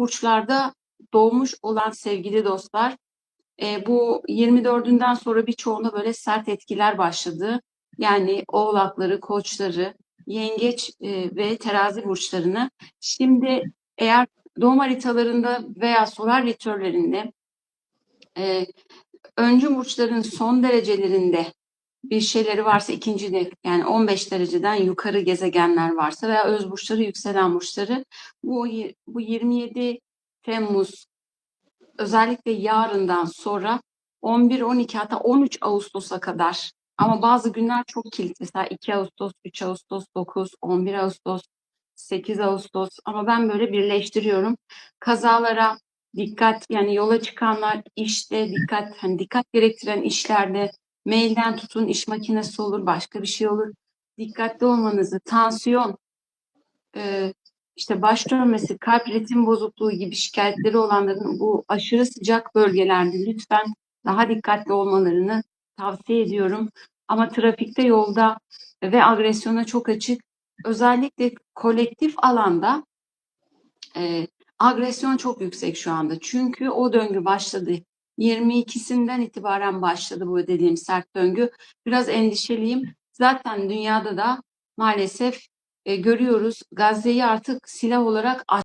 burçlarda doğmuş olan sevgili dostlar e, bu 24'ünden sonra birçoğunda böyle sert etkiler başladı. Yani oğlakları, koçları, yengeç e, ve terazi burçlarını. Şimdi eğer doğum haritalarında veya solar ritüellerinde e, öncü burçların son derecelerinde bir şeyleri varsa ikinci de yani 15 dereceden yukarı gezegenler varsa veya öz burçları yükselen burçları bu bu 27 Temmuz özellikle yarından sonra 11 12 hatta 13 Ağustos'a kadar ama bazı günler çok kilit mesela 2 Ağustos, 3 Ağustos, 9, 11 Ağustos, 8 Ağustos ama ben böyle birleştiriyorum. Kazalara dikkat yani yola çıkanlar işte dikkat hani dikkat gerektiren işlerde mailden tutun iş makinesi olur başka bir şey olur. Dikkatli olmanızı, tansiyon, e, işte baş dönmesi, kalp ritim bozukluğu gibi şikayetleri olanların bu aşırı sıcak bölgelerde lütfen daha dikkatli olmalarını tavsiye ediyorum. Ama trafikte, yolda ve agresyona çok açık. Özellikle kolektif alanda e, agresyon çok yüksek şu anda. Çünkü o döngü başladı. 22'sinden itibaren başladı bu dediğim sert döngü. Biraz endişeliyim. Zaten dünyada da maalesef e, görüyoruz Gazze'yi artık silah olarak